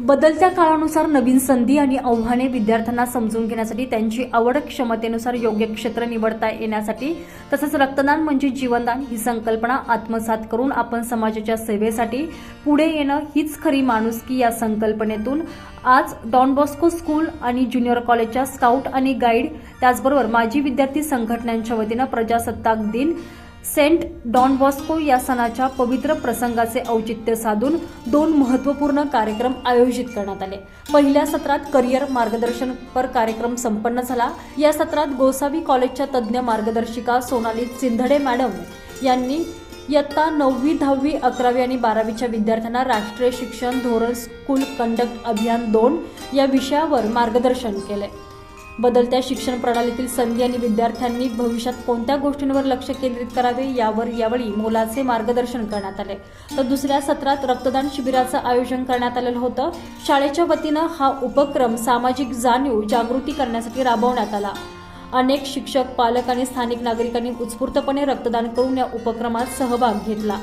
बदलत्या काळानुसार नवीन संधी आणि आव्हाने विद्यार्थ्यांना समजून घेण्यासाठी त्यांची आवड क्षमतेनुसार योग्य क्षेत्र निवडता येण्यासाठी तसंच रक्तदान म्हणजे जीवनदान ही संकल्पना आत्मसात करून आपण समाजाच्या सेवेसाठी पुढे येणं हीच खरी माणुसकी या संकल्पनेतून. आज डॉन बॉस्को स्कूल आणि ज्युनियर कॉलेजच्या स्काउट आणि गाईड त्याचबरोबर माजी विद्यार्थी संघटनांच्या वतीनं प्रजासत्ताक दिन सेंट डॉन बॉस्को या सणाच्या पवित्र प्रसंगाचे औचित्य साधून दोन महत्त्वपूर्ण कार्यक्रम आयोजित करण्यात आले. पहिल्या सत्रात करिअर मार्गदर्शनपर कार्यक्रम संपन्न झाला. या सत्रात गोसावी कॉलेजच्या तज्ज्ञ मार्गदर्शिका सोनाली सिंधडे मॅडम यांनी इयत्ता नववी दहावी अकरावी आणि बारावीच्या विद्यार्थ्यांना राष्ट्रीय शिक्षण धोरण स्कूल कंडक्ट अभियान दोन या विषयावर मार्गदर्शन केले. बदलत्या शिक्षण प्रणालीतील संधी आणि विद्यार्थ्यांनी भविष्यात कोणत्या गोष्टींवर लक्ष केंद्रित करावे यावर यावेळी मोलाचे मार्गदर्शन करण्यात आले. तर दुसऱ्या सत्रात रक्तदान शिबिराचं आयोजन करण्यात आलेलं होतं. शाळेच्या वतीनं हा उपक्रम सामाजिक जाणीव जागृती करण्यासाठी राबवण्यात आला. अनेक शिक्षक पालक आणि स्थानिक नागरिकांनी उत्स्फूर्तपणे रक्तदान करून या उपक्रमात सहभाग घेतला.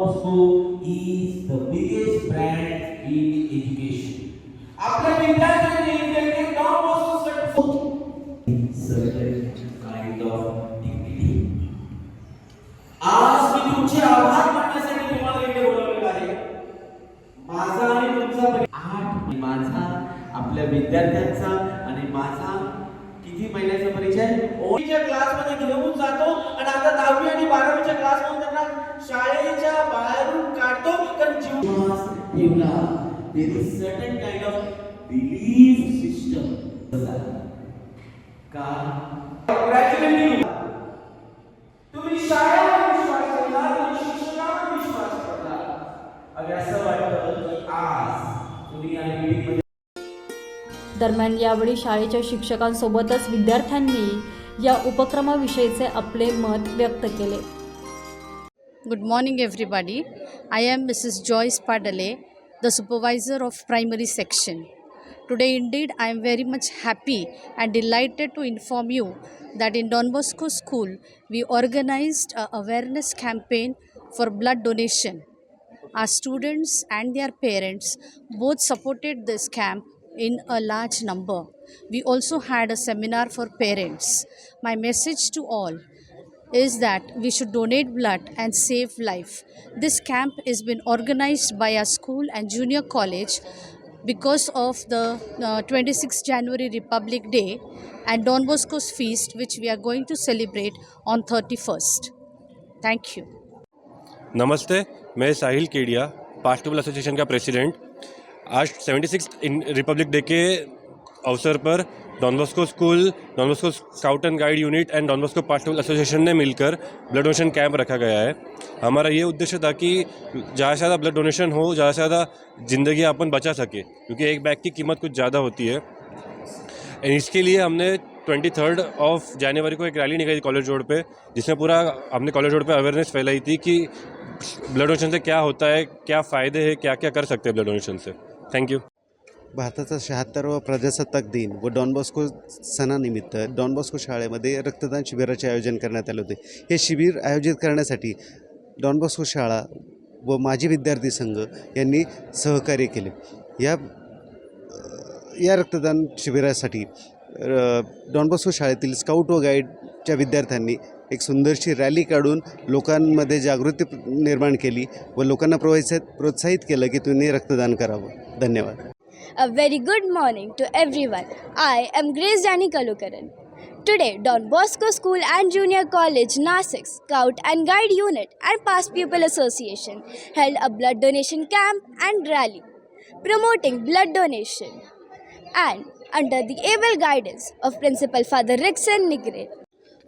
Bosco is the biggest brand in education. आपल्या विद्यार्थ्यांनी त्यांनी Don Bosco certificate certain kind of dignity. आज मी तुमचे आभार मानण्यासाठी तुम्हाला इथे बोलवलेलं आहे माझा आणि तुमचा आठ माझा आपल्या विद्यार्थ्यांचा आणि माझा किती महिन्याचा परिचय ओळीच्या क्लासमध्ये घेऊन जातो आणि आता दहावी आणि बारावीच्या क्लासमध्ये शाळेच्या बाहेरून काढतो कारण जीवनास ठेवला तेथे certain kind of belief system का Congratulate you. तुम्ही शाळेवर विश्वास ठेवला तुम्ही शिक्षणावर विश्वास ठेवला. आणि असं वाटतं की आज तुम्ही या मीटिंगमध्ये दरम्यान यावेळी शाळेच्या शिक्षकांसोबतच विद्यार्थ्यांनी या उपक्रमाविषयीचे आपले मत व्यक्त केले. Good morning, everybody. I am Mrs. Joyce Padale, the supervisor of primary section. Today, indeed, I am very much happy and delighted to inform you that in Don Bosco School, we organized a awareness campaign for blood donation. Our students and their parents both supported this camp in a large number. We also had a seminar for parents. My message to all is that we should donate blood and save life. This camp is been organized by our school and junior college because of the uh, 26th January Republic Day and Don Bosco's feast which we are going to celebrate on 31st. Thank you. नमस्ते मैं Sahil Kedia past table association का president आज seventy six in republic day के अवसर पर Don Bosco school Don Bosco scout and guide unit and Don Bosco past association ने मिलकर blood donation camp रखा गया है। हमारा ये उद्देश्य था कि ज़्यादा से ज़्यादा ब्लड डोनेशन हो, ज़्यादा से ज़्यादा ज़िंदगी अपन बचा सके, क्योंकि एक बैग की कीमत कुछ ज़्यादा होती है। इसके लिए हमने ट्वेंटी थर्ड ऑफ़ जनवरी को एक रैली निकाली कॉलेज रोड पे, जिसमें पूरा हमने कॉलेज रोड पे अवेयरनेस फैलाई थी कि ब्लड डोनेशन से क्या होता है, क्या फ़ायदे हैं क्या क्या कर सकते हैं ब्लड डोनेशन से। थैंक यू भारताचा शहात्तरावा प्रजासत्ताक दिन व डॉन बॉस्को सणानिमित्त डॉन बॉस्को शाळेमध्ये रक्तदान शिबिराचे आयोजन करण्यात आले होते. हे शिबिर आयोजित करण्यासाठी डॉन बॉस्को शाळा व माजी विद्यार्थी संघ यांनी सहकार्य केले. या या रक्तदान शिबिरासाठी डॉन बॉस्को शाळेतील स्काउट व गाईडच्या विद्यार्थ्यांनी एक सुंदरशी रॅली काढून लोकांमध्ये जागृती निर्माण केली व लोकांना प्रोत्साहित प्रोत्साहित केलं की तुम्ही रक्तदान करावं. धन्यवाद. A very good morning to everyone. I am Grace Jani Kalukaran. Today, Don Bosco School and Junior College, Nasik Scout and Guide Unit and Past Pupil Association held a blood donation camp and rally promoting blood donation and under the able guidance of Principal Father Rickson Nigre.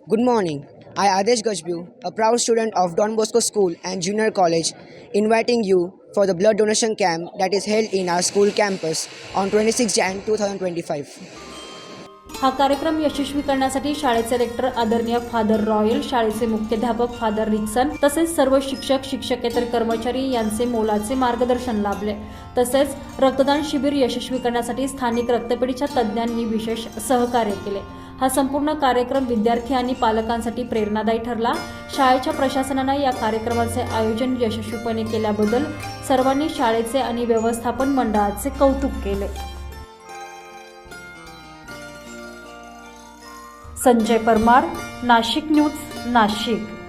Good morning. I Adesh Gajbu, a proud student of Don Bosco School and Junior College, inviting you for the blood donation camp that is held in our school campus on 26 Jan 2025. हा कार्यक्रम यशस्वी करण्यासाठी शाळेचे rector आदरणीय father royal शाळेचे मुख्याध्यापक father Rixon तसेच सर्व शिक्षक शिक्षकेतर कर्मचारी यांचे मोलाचे मार्गदर्शन लाभले तसेच रक्तदान शिबिर यशस्वी करण्यासाठी स्थानिक रक्तपेढीच्या तज्ज्ञांनी विशेष सहकार्य केले हा संपूर्ण कार्यक्रम विद्यार्थी आणि पालकांसाठी प्रेरणादायी ठरला. शाळेच्या प्रशासनानं या कार्यक्रमाचे आयोजन यशस्वीपणे केल्याबद्दल सर्वांनी शाळेचे आणि व्यवस्थापन मंडळाचे कौतुक केले. संजय परमार नाशिक न्यूज नाशिक.